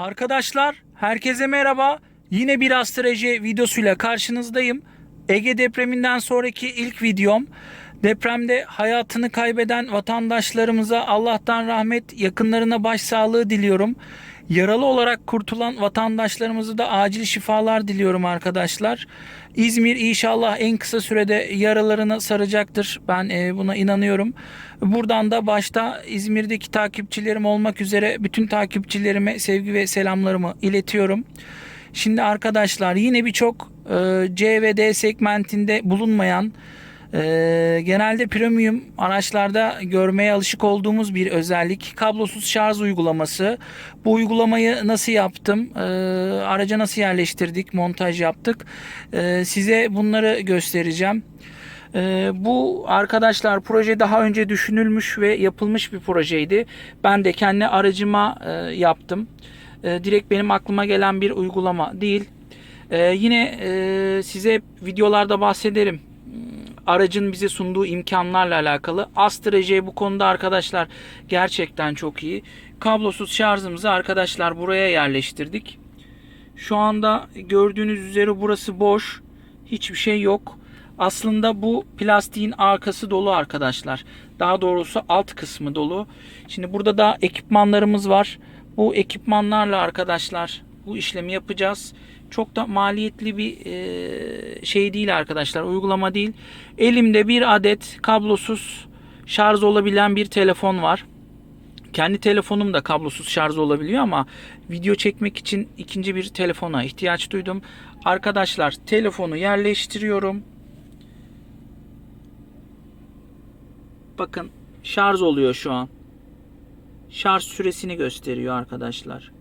Arkadaşlar herkese merhaba. Yine bir astroloji videosuyla karşınızdayım. Ege depreminden sonraki ilk videom. Depremde hayatını kaybeden vatandaşlarımıza Allah'tan rahmet, yakınlarına başsağlığı diliyorum. Yaralı olarak kurtulan vatandaşlarımıza da acil şifalar diliyorum arkadaşlar. İzmir inşallah en kısa sürede yaralarını saracaktır. Ben e, buna inanıyorum. Buradan da başta İzmir'deki takipçilerim olmak üzere bütün takipçilerime sevgi ve selamlarımı iletiyorum. Şimdi arkadaşlar yine birçok e, C ve D segmentinde bulunmayan ee, genelde premium araçlarda görmeye alışık olduğumuz bir özellik kablosuz şarj uygulaması. Bu uygulamayı nasıl yaptım? Ee, araca nasıl yerleştirdik? Montaj yaptık. Ee, size bunları göstereceğim. Ee, bu arkadaşlar proje daha önce düşünülmüş ve yapılmış bir projeydi. Ben de kendi aracıma e, yaptım. E, direkt benim aklıma gelen bir uygulama değil. E, yine e, size videolarda bahsederim aracın bize sunduğu imkanlarla alakalı. Astra J bu konuda arkadaşlar gerçekten çok iyi. Kablosuz şarjımızı arkadaşlar buraya yerleştirdik. Şu anda gördüğünüz üzere burası boş. Hiçbir şey yok. Aslında bu plastiğin arkası dolu arkadaşlar. Daha doğrusu alt kısmı dolu. Şimdi burada da ekipmanlarımız var. Bu ekipmanlarla arkadaşlar bu işlemi yapacağız. Çok da maliyetli bir e, şey değil arkadaşlar. Uygulama değil. Elimde bir adet kablosuz şarj olabilen bir telefon var. Kendi telefonum da kablosuz şarj olabiliyor ama video çekmek için ikinci bir telefona ihtiyaç duydum. Arkadaşlar telefonu yerleştiriyorum. Bakın şarj oluyor şu an. Şarj süresini gösteriyor arkadaşlar.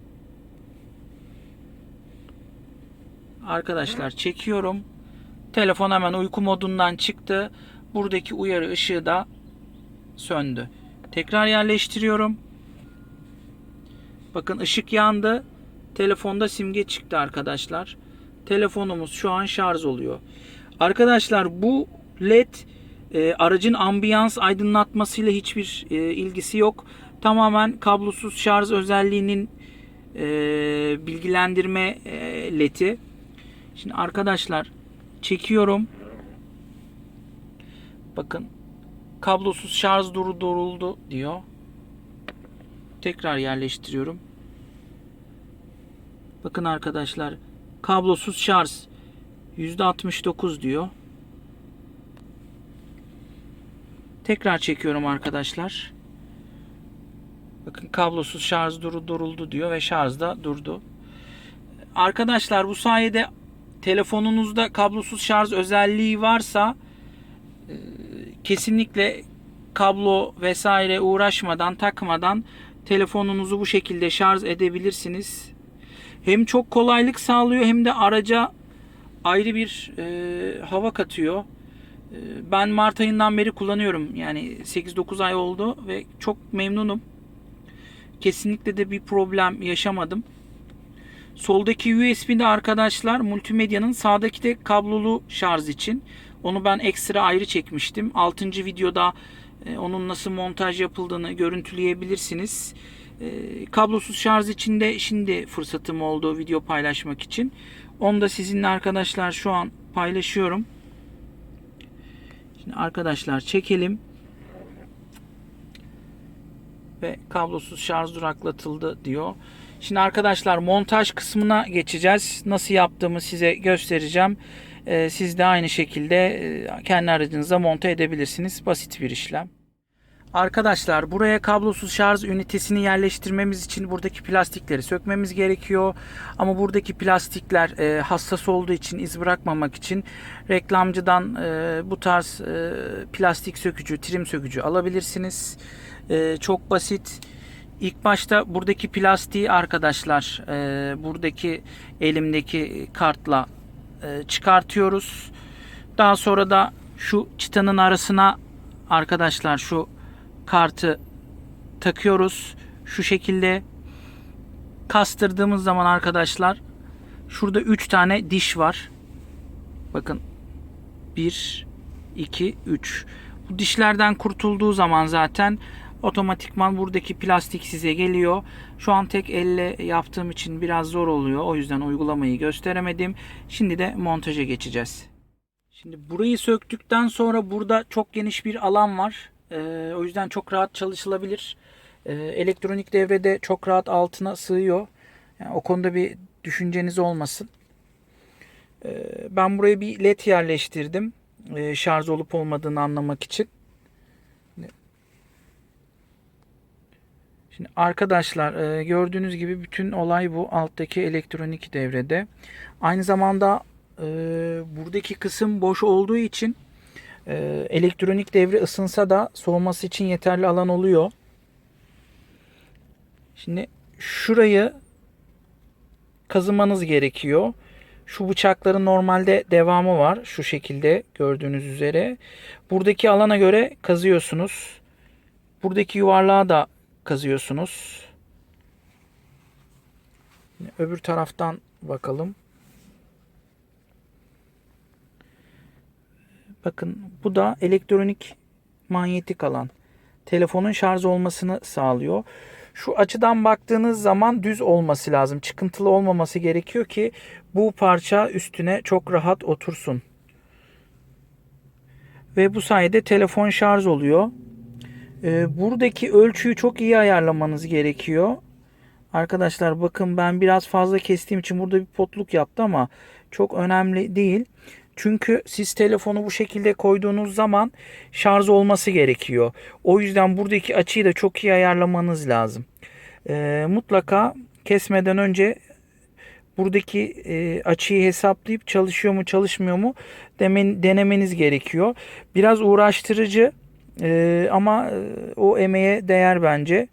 Arkadaşlar çekiyorum. Telefon hemen uyku modundan çıktı. Buradaki uyarı ışığı da söndü. Tekrar yerleştiriyorum. Bakın ışık yandı. Telefonda simge çıktı arkadaşlar. Telefonumuz şu an şarj oluyor. Arkadaşlar bu led e, aracın ambiyans aydınlatmasıyla hiçbir e, ilgisi yok. Tamamen kablosuz şarj özelliğinin e, bilgilendirme e, ledi. Şimdi arkadaşlar çekiyorum. Bakın kablosuz şarj duru duruldu diyor. Tekrar yerleştiriyorum. Bakın arkadaşlar kablosuz şarj %69 diyor. Tekrar çekiyorum arkadaşlar. Bakın kablosuz şarj duru duruldu diyor ve şarj da durdu. Arkadaşlar bu sayede telefonunuzda kablosuz şarj özelliği varsa e, kesinlikle kablo vesaire uğraşmadan takmadan telefonunuzu bu şekilde şarj edebilirsiniz. Hem çok kolaylık sağlıyor hem de araca ayrı bir e, hava katıyor. E, ben Mart ayından beri kullanıyorum. Yani 8-9 ay oldu ve çok memnunum. Kesinlikle de bir problem yaşamadım. Soldaki USB'de arkadaşlar multimedyanın sağdaki de kablolu şarj için. Onu ben ekstra ayrı çekmiştim. 6. videoda e, onun nasıl montaj yapıldığını görüntüleyebilirsiniz. E, kablosuz şarj için de şimdi fırsatım oldu video paylaşmak için. Onu da sizinle arkadaşlar şu an paylaşıyorum. Şimdi arkadaşlar çekelim. Ve kablosuz şarj duraklatıldı diyor. Şimdi arkadaşlar montaj kısmına geçeceğiz. Nasıl yaptığımı size göstereceğim. Ee, siz de aynı şekilde e, kendi aracınıza monte edebilirsiniz. Basit bir işlem. Arkadaşlar buraya kablosuz şarj ünitesini yerleştirmemiz için buradaki plastikleri sökmemiz gerekiyor. Ama buradaki plastikler e, hassas olduğu için iz bırakmamak için reklamcıdan e, bu tarz e, plastik sökücü, trim sökücü alabilirsiniz. E, çok basit. İlk başta buradaki plastiği arkadaşlar e, buradaki elimdeki kartla e, çıkartıyoruz. Daha sonra da şu çıtanın arasına arkadaşlar şu kartı takıyoruz. Şu şekilde kastırdığımız zaman arkadaşlar şurada 3 tane diş var. Bakın 1 2 3. Bu dişlerden kurtulduğu zaman zaten Otomatikman buradaki plastik size geliyor. Şu an tek elle yaptığım için biraz zor oluyor. O yüzden uygulamayı gösteremedim. Şimdi de montaja geçeceğiz. Şimdi burayı söktükten sonra burada çok geniş bir alan var. Ee, o yüzden çok rahat çalışılabilir. Ee, elektronik devrede çok rahat altına sığıyor. Yani o konuda bir düşünceniz olmasın. Ee, ben buraya bir led yerleştirdim. Ee, şarj olup olmadığını anlamak için. Şimdi arkadaşlar e, gördüğünüz gibi bütün olay bu alttaki elektronik devrede. Aynı zamanda e, buradaki kısım boş olduğu için e, elektronik devre ısınsa da soğuması için yeterli alan oluyor. Şimdi şurayı kazımanız gerekiyor. Şu bıçakların normalde devamı var. Şu şekilde gördüğünüz üzere. Buradaki alana göre kazıyorsunuz. Buradaki yuvarlığa da kazıyorsunuz. Öbür taraftan bakalım. Bakın bu da elektronik manyetik alan. Telefonun şarj olmasını sağlıyor. Şu açıdan baktığınız zaman düz olması lazım. Çıkıntılı olmaması gerekiyor ki bu parça üstüne çok rahat otursun. Ve bu sayede telefon şarj oluyor. Ee, buradaki ölçüyü çok iyi ayarlamanız gerekiyor. Arkadaşlar bakın ben biraz fazla kestiğim için burada bir potluk yaptı ama çok önemli değil. Çünkü siz telefonu bu şekilde koyduğunuz zaman şarj olması gerekiyor. O yüzden buradaki açıyı da çok iyi ayarlamanız lazım. Ee, mutlaka kesmeden önce buradaki e, açıyı hesaplayıp çalışıyor mu çalışmıyor mu demen, denemeniz gerekiyor. Biraz uğraştırıcı e, ama o emeğe değer bence.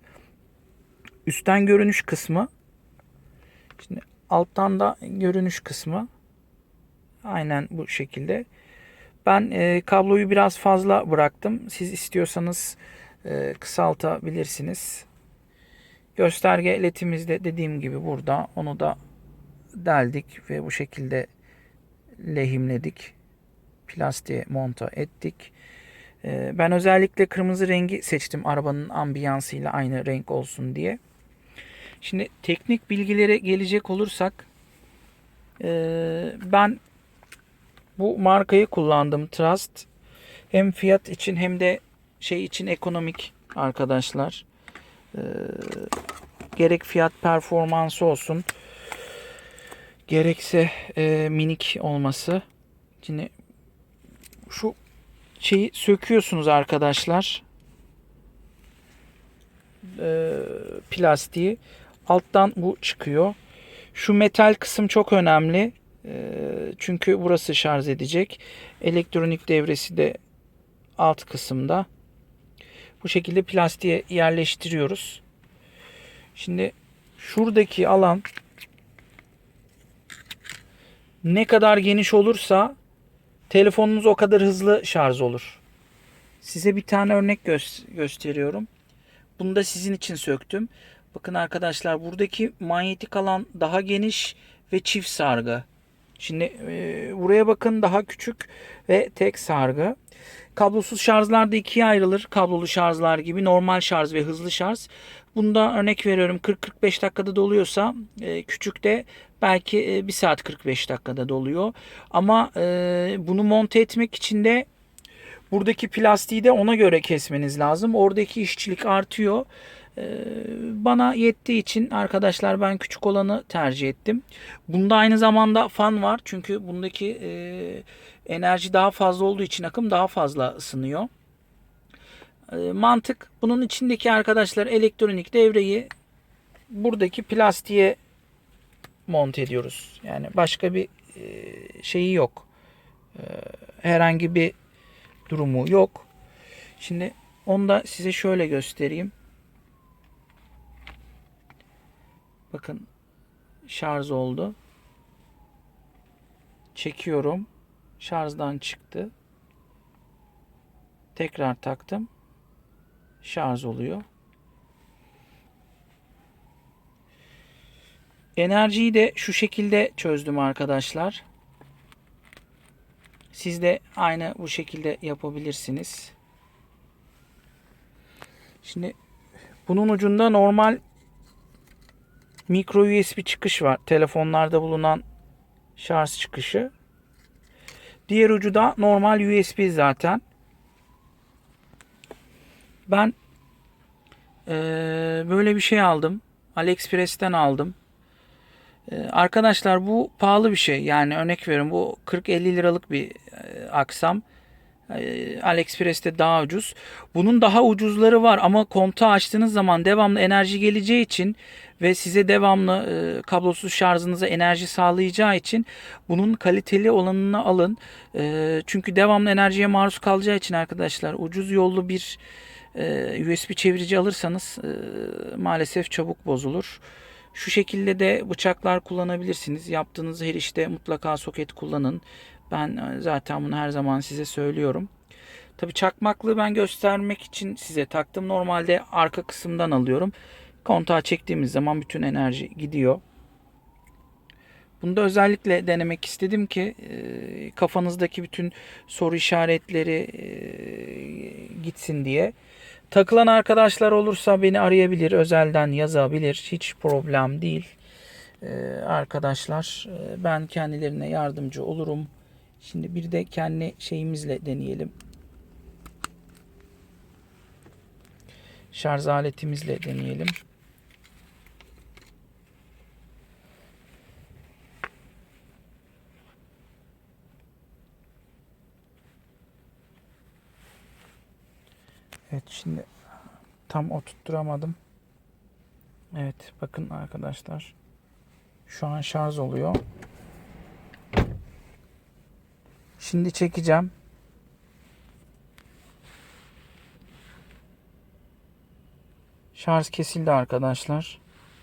Üstten görünüş kısmı. Şimdi alttan da görünüş kısmı. Aynen bu şekilde. Ben e, kabloyu biraz fazla bıraktım. Siz istiyorsanız e, kısaltabilirsiniz. Gösterge ledimiz de dediğim gibi burada. Onu da deldik ve bu şekilde lehimledik. Plastiğe monta ettik. E, ben özellikle kırmızı rengi seçtim arabanın ambiyansıyla aynı renk olsun diye. Şimdi teknik bilgilere gelecek olursak e, ben bu markayı kullandım Trust. Hem fiyat için hem de şey için ekonomik arkadaşlar. Ee, gerek fiyat performansı olsun. Gerekse e, minik olması. Şimdi şu şeyi söküyorsunuz arkadaşlar. Ee, plastiği. Alttan bu çıkıyor. Şu metal kısım çok önemli. Ee, çünkü burası şarj edecek. Elektronik devresi de alt kısımda. Bu şekilde plastiğe yerleştiriyoruz. Şimdi şuradaki alan ne kadar geniş olursa telefonunuz o kadar hızlı şarj olur. Size bir tane örnek gö- gösteriyorum. Bunu da sizin için söktüm. Bakın arkadaşlar buradaki manyetik alan daha geniş ve çift sargı. Şimdi e, buraya bakın daha küçük ve tek sargı. Kablosuz şarjlar da ikiye ayrılır. Kablolu şarjlar gibi normal şarj ve hızlı şarj. Bunda örnek veriyorum 40-45 dakikada doluyorsa e, küçük de belki e, 1 saat 45 dakikada doluyor. Ama e, bunu monte etmek için de buradaki plastiği de ona göre kesmeniz lazım. Oradaki işçilik artıyor. Ee, bana yettiği için arkadaşlar ben küçük olanı tercih ettim. Bunda aynı zamanda fan var. Çünkü bundaki e, enerji daha fazla olduğu için akım daha fazla ısınıyor. E, mantık bunun içindeki arkadaşlar elektronik devreyi buradaki plastiğe monte ediyoruz. Yani başka bir e, şeyi yok. E, herhangi bir durumu yok. Şimdi onu da size şöyle göstereyim. Bakın şarj oldu. Çekiyorum. Şarjdan çıktı. Tekrar taktım. Şarj oluyor. Enerjiyi de şu şekilde çözdüm arkadaşlar. Siz de aynı bu şekilde yapabilirsiniz. Şimdi bunun ucunda normal micro USB çıkış var. Telefonlarda bulunan şarj çıkışı. Diğer ucu da normal USB zaten. Ben eee, böyle bir şey aldım. AliExpress'ten aldım. Eee, arkadaşlar bu pahalı bir şey. Yani örnek veriyorum bu 40-50 liralık bir eee, aksam. Eee, AliExpress'te daha ucuz. Bunun daha ucuzları var ama kontağı açtığınız zaman devamlı enerji geleceği için ve size devamlı eee, kablosuz şarjınıza enerji sağlayacağı için bunun kaliteli olanını alın. Eee, çünkü devamlı enerjiye maruz kalacağı için arkadaşlar ucuz yollu bir eee, USB çevirici alırsanız eee, maalesef çabuk bozulur. Şu şekilde de bıçaklar kullanabilirsiniz. Yaptığınız her işte mutlaka soket kullanın. Ben e, zaten bunu her zaman size söylüyorum. Tabi çakmaklığı ben göstermek için size taktım. Normalde arka kısımdan alıyorum. Kontağı çektiğimiz zaman bütün enerji gidiyor. Bunu da özellikle denemek istedim ki e, kafanızdaki bütün soru işaretleri e, gitsin diye. Takılan arkadaşlar olursa beni arayabilir, özelden yazabilir. Hiç problem değil. Arkadaşlar ben kendilerine yardımcı olurum. Şimdi bir de kendi şeyimizle deneyelim. Şarj aletimizle deneyelim. Evet şimdi tam oturtturamadım. Evet bakın arkadaşlar. Şu an şarj oluyor. Şimdi çekeceğim. Şarj kesildi arkadaşlar.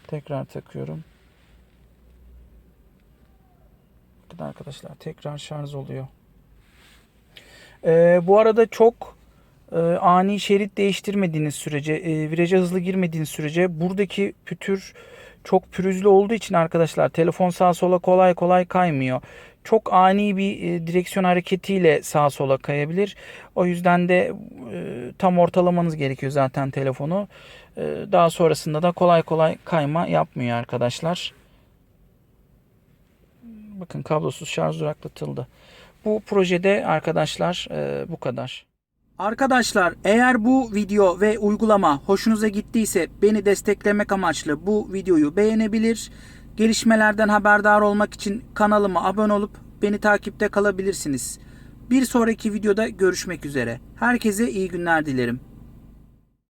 Tekrar takıyorum. Bakın arkadaşlar tekrar şarj oluyor. Ee, bu arada çok e, ani şerit değiştirmediğiniz sürece, e, viraja hızlı girmediğiniz sürece buradaki pütür çok pürüzlü olduğu için arkadaşlar telefon sağa sola kolay kolay kaymıyor. Çok ani bir e, direksiyon hareketiyle sağa sola kayabilir. O yüzden de e, tam ortalamanız gerekiyor zaten telefonu. E, daha sonrasında da kolay kolay kayma yapmıyor arkadaşlar. Bakın kablosuz şarj duraklatıldı. Bu projede arkadaşlar bu kadar. Arkadaşlar eğer bu video ve uygulama hoşunuza gittiyse beni desteklemek amaçlı bu videoyu beğenebilir. Gelişmelerden haberdar olmak için kanalıma abone olup beni takipte kalabilirsiniz. Bir sonraki videoda görüşmek üzere. Herkese iyi günler dilerim.